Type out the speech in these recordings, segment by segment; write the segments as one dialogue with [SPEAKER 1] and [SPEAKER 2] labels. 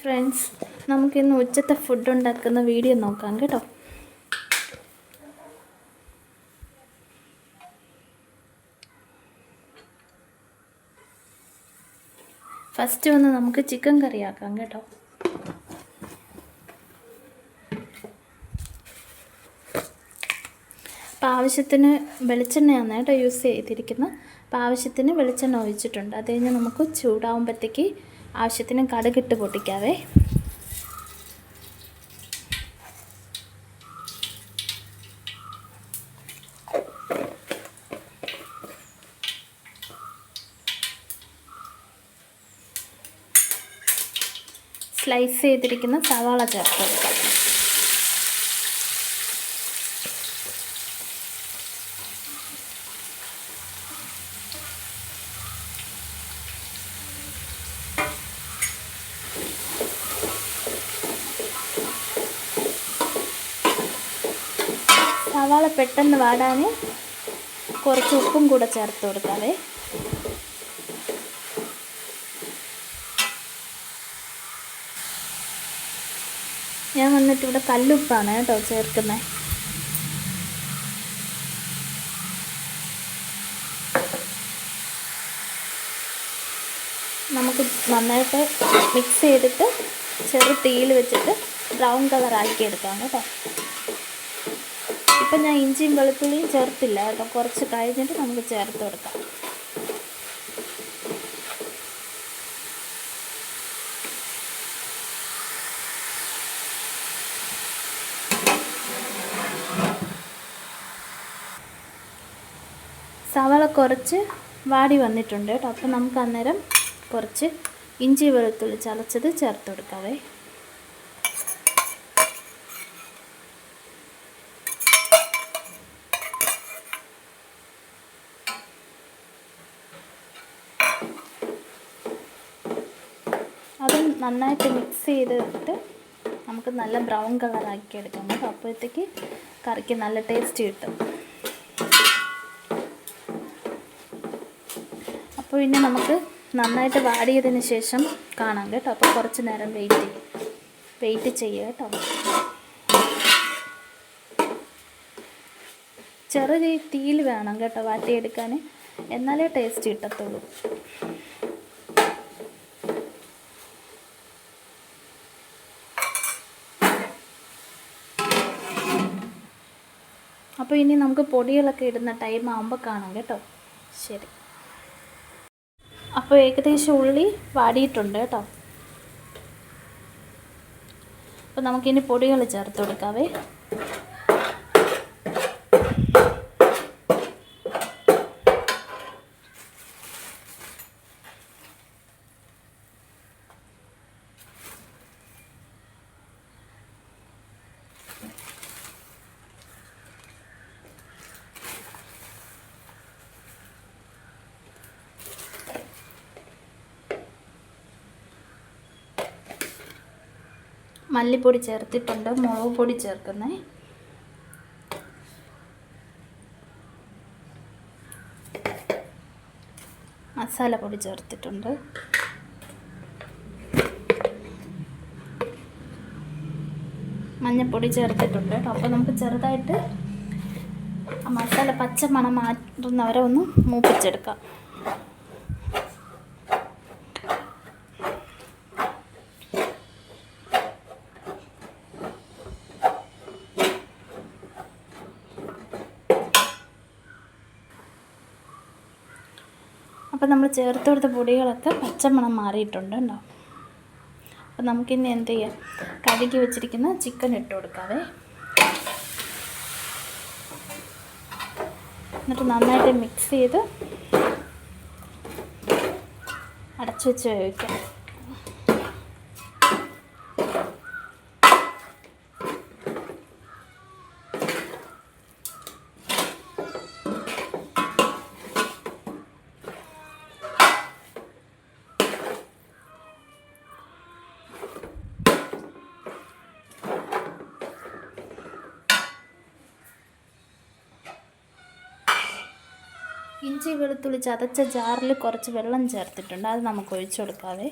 [SPEAKER 1] Friends നമുക്ക് ഇന്ന് ഉച്ചത്തെ food ഉണ്ടാക്കുന്ന വീഡിയോ നോക്കാം കേട്ടോ. ഫസ്റ്റ് വന്ന് നമുക്ക് ചിക്കൻ കറി ആക്കാം കേട്ടോ. അപ്പോൾ ആവശ്യത്തിന് വെളിച്ചെണ്ണയാണ് കേട്ടോ യൂസ് ചെയ്തിരിക്കുന്നത്. അപ്പോൾ ആവശ്യത്തിന് വെളിച്ചെണ്ണ ഒഴിച്ചിട്ടുണ്ട്. അത് കഴിഞ്ഞ് നമുക്ക് ചൂടാകുമ്പോഴത്തേക്ക് ആവശ്യത്തിന് കടുകിട്ട് പൊട്ടിക്കാവേ. സ്ലൈസ് ചെയ്തിരിക്കുന്ന സവാള ചേർത്ത് കൊടുക്കാം. സവാള പെട്ടെന്ന് വാടാൻ കുറച്ച് ഉപ്പും കൂടെ ചേർത്ത് കൊടുക്കാവേ ഞാൻ വന്നിട്ട് ഇവിടെ കല്ലുപ്പാണ് കേട്ടോ ചേർക്കുന്നത് നമുക്ക് നന്നായിട്ട് മിക്സ് ചെയ്തിട്ട് ചെറു തീയിൽ വെച്ചിട്ട് ബ്രൗൺ കളർ ആക്കി എടുക്കാം കേട്ടോ. ഇപ്പം ഞാൻ ഇഞ്ചിയും വെളുത്തുള്ളിയും ചേർത്തില്ല കേട്ടോ. കുറച്ച് കഴിഞ്ഞിട്ട് നമുക്ക് ചേർത്ത് കൊടുക്കാം. സവാള കുറച്ച് വാടി വന്നിട്ടുണ്ട് കേട്ടോ. അപ്പോൾ നമുക്ക് അന്നേരം കുറച്ച് ഇഞ്ചി വെളുത്തുള്ളി ചതച്ചത് ചേർത്ത് കൊടുക്കാവേ അതും നന്നായിട്ട് മിക്സ് ചെയ്തിട്ട് നമുക്ക് നല്ല ബ്രൗൺ കളറാക്കി എടുക്കാം അപ്പോൾ അപ്പോഴത്തേക്ക് കറിക്ക് നല്ല ടേസ്റ്റ് കിട്ടും. അപ്പോൾ പിന്നെ നമുക്ക് നന്നായിട്ട് വാടിയതിന് ശേഷം കാണാം കേട്ടോ. അപ്പോൾ കുറച്ച് നേരം വെയിറ്റ് ചെയ്യും. വെയിറ്റ് ചെയ്യുക കേട്ടോ. ചെറിയ തീയിൽ വേണം കേട്ടോ വാട്ടിയെടുക്കാൻ എന്നാലേ ടേസ്റ്റ് കിട്ടത്തുള്ളൂ. അപ്പോൾ ഇനി നമുക്ക് പൊടികളൊക്കെ ഇടുന്ന ടൈം ആകുമ്പോൾ കാണാം കേട്ടോ. ശരി. അപ്പോൾ ഏകദേശം ഉള്ളി വാടിയിട്ടുണ്ട് കേട്ടോ. അപ്പോൾ നമുക്കിനി പൊടികൾ ചേർത്ത് കൊടുക്കാവേ. മല്ലിപ്പൊടി ചേർത്തിട്ടുണ്ട് മുളക് പൊടി ചേർക്കുന്നേ. മസാല പൊടി ചേർത്തിട്ടുണ്ട്. മഞ്ഞൾപ്പൊടി ചേർത്തിട്ടുണ്ട്. അപ്പോൾ നമുക്ക് ചെറുതായിട്ട് ആ മസാല പച്ചമണം മാറ്റുന്നവരെ ഒന്ന് മൂപ്പിച്ചെടുക്കാം. അപ്പോൾ നമ്മൾ ചേർത്ത് കൊടുത്ത പൊടികളൊക്കെ പച്ചമണം മാറിയിട്ടുണ്ട് കേട്ടോ. അപ്പോൾ നമുക്കിന്ന് എന്ത് ചെയ്യാം? കഴുകി വെച്ചിരിക്കുന്ന ചിക്കൻ ഇട്ട് കൊടുക്കാവേ. എന്നിട്ട് നന്നായിട്ട് മിക്സ് ചെയ്ത് അടച്ചു വെച്ച് വേവിക്കാം. ഇഞ്ചി വെളുത്തുള്ളി ചതച്ച ജാറിൽ കുറച്ച് വെള്ളം ചേർത്തിട്ടുണ്ട്. അത് നമുക്ക് ഒഴിച്ചു കൊടുക്കാതെ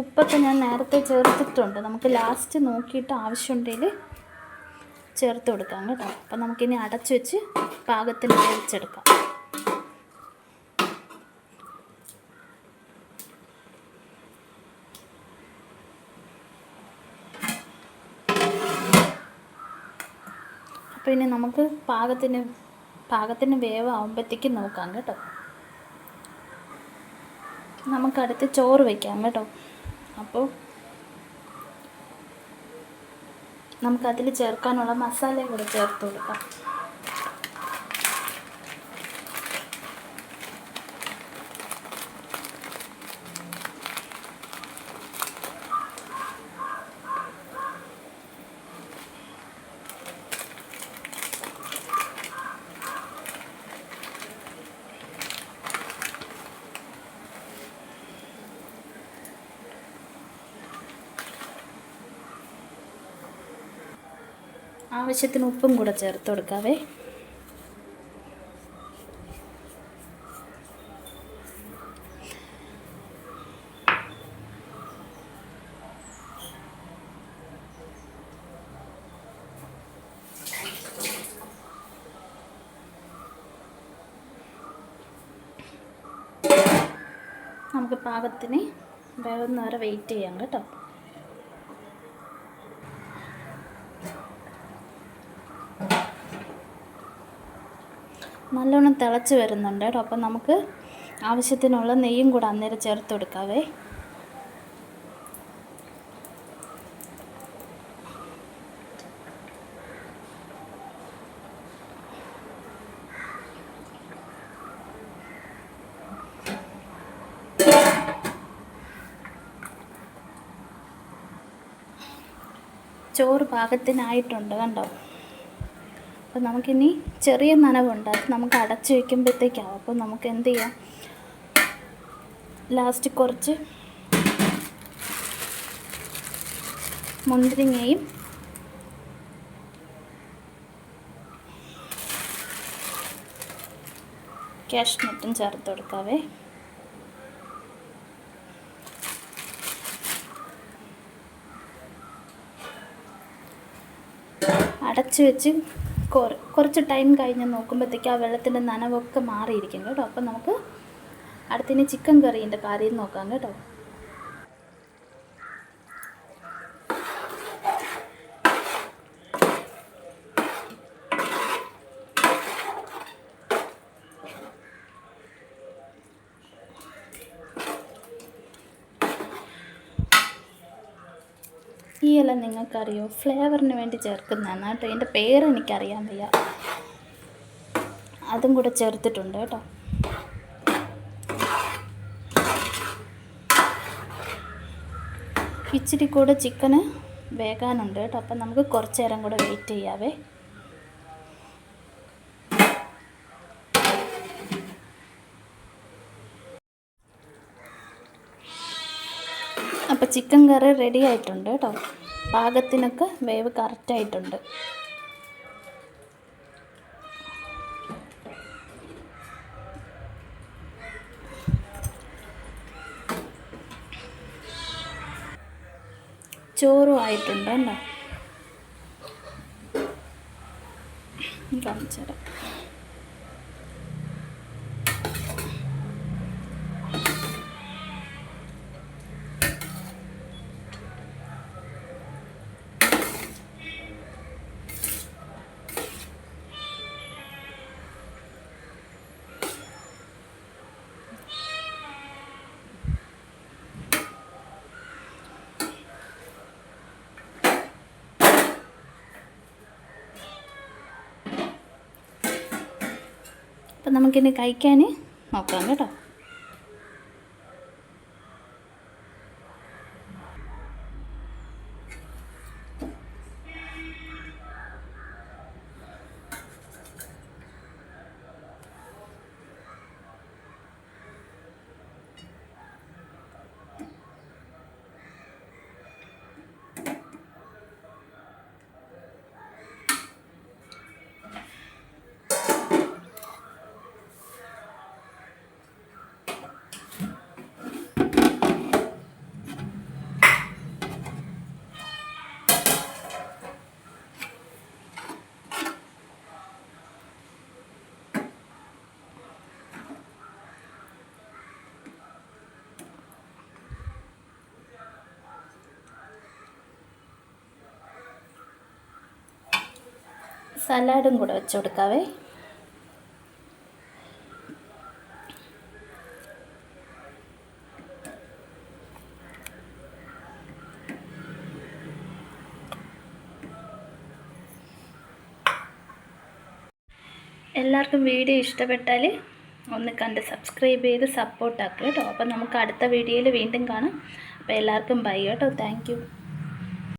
[SPEAKER 1] ഉപ്പൊക്കെ ഞാൻ നേരത്തെ ചേർത്തിട്ടുണ്ട്. നമുക്ക് ലാസ്റ്റ് നോക്കിയിട്ട് ആവശ്യമുണ്ടെങ്കിൽ ചേർത്ത് കൊടുക്കാം കേട്ടോ. അപ്പം നമുക്കിനി അടച്ചു വെച്ച് പാകത്തിന് വേവിച്ചെടുക്കാം. അപ്പോൾ ഇനി നമുക്ക് പാകത്തിന് പാകത്തിന് വേവാകുമ്പോഴത്തേക്ക് നോക്കാം കേട്ടോ. നമുക്കടുത്ത് ചോറ് വയ്ക്കാം കേട്ടോ. അപ്പോൾ നമുക്കതിൽ ചേർക്കാനുള്ള മസാലയും കൂടെ ചേർത്ത് കൊടുക്കാം. ആവശ്യത്തിന് ഉപ്പും കൂടെ ചേർത്ത് കൊടുക്കാവേ. നമുക്ക് പാകത്തിന് വേവുന്ന വരെ വെയിറ്റ് ചെയ്യാം കേട്ടോ. നല്ലോണം തിളച്ച് വരുന്നുണ്ട് കേട്ടോ. അപ്പം നമുക്ക് ആവശ്യത്തിനുള്ള നെയ്യും കൂടെ അന്നേരം ചേർത്ത് കൊടുക്കാവേ. ചോറ് പാകത്തിനായിട്ടുണ്ട് കണ്ടോ? അപ്പോൾ നമുക്കിനി ചെറിയ നനവുണ്ട്. അത് നമുക്ക് അടച്ച് വയ്ക്കുമ്പോഴത്തേക്കാവും അപ്പോൾ നമുക്ക് എന്ത് ചെയ്യാം? ലാസ്റ്റ് കുറച്ച് മുന്തിരിങ്ങയും കാഷ്നട്ടും ചേർത്ത് കൊടുക്കാവേ. അടച്ചു വെച്ച് കുറച്ച് ടൈം കഴിഞ്ഞ് നോക്കുമ്പോഴത്തേക്ക് ആ വെള്ളത്തിന്റെ നനവൊക്കെ മാറിയിരിക്കും കേട്ടോ. അപ്പം നമുക്ക് അടുത്തിന് ചിക്കൻ കറീന്റെ കാര്യം നോക്കാം കേട്ടോ. നിങ്ങൾക്കറിയോ? ഫ്ലേവറിന് വേണ്ടി ചേർക്കുന്നതാണ് കേട്ടോ. ഇതിന്റെ പേര് എനിക്കറിയാൻ വയ്യ. അതും കൂടെ ചേർത്തിട്ടുണ്ട് കേട്ടോ. ഇച്ചിരി കൂടെ ചിക്കന് വേകാനുണ്ട് കേട്ടോ. അപ്പം നമുക്ക് കുറച്ച് നേരം കൂടെ വെയിറ്റ് ചെയ്യാവേ. അപ്പോൾ ചിക്കൻ കറി റെഡി ആയിട്ടുണ്ട് കേട്ടോ. പാകത്തിനൊക്കെ വേവ് കറക്റ്റായിട്ടുണ്ട് ചോറും ആയിട്ടുണ്ട് കേട്ടോ. കാണിച്ചു തരാം അപ്പം നമുക്കിനി കഴിക്കാൻ നോക്കാം കേട്ടോ. സലാഡും കൂടെ വെച്ച് കൊടുക്കാവേ. എല്ലാവർക്കും വീഡിയോ ഇഷ്ടപ്പെട്ടാൽ ഒന്ന് കണ്ട് സബ്സ്ക്രൈബ് ചെയ്ത് സപ്പോർട്ടാക്കുക കേട്ടോ. അപ്പോൾ നമുക്ക് അടുത്ത വീഡിയോയിൽ വീണ്ടും കാണാം. അപ്പോൾ എല്ലാവർക്കും ബൈ കേട്ടോ. താങ്ക്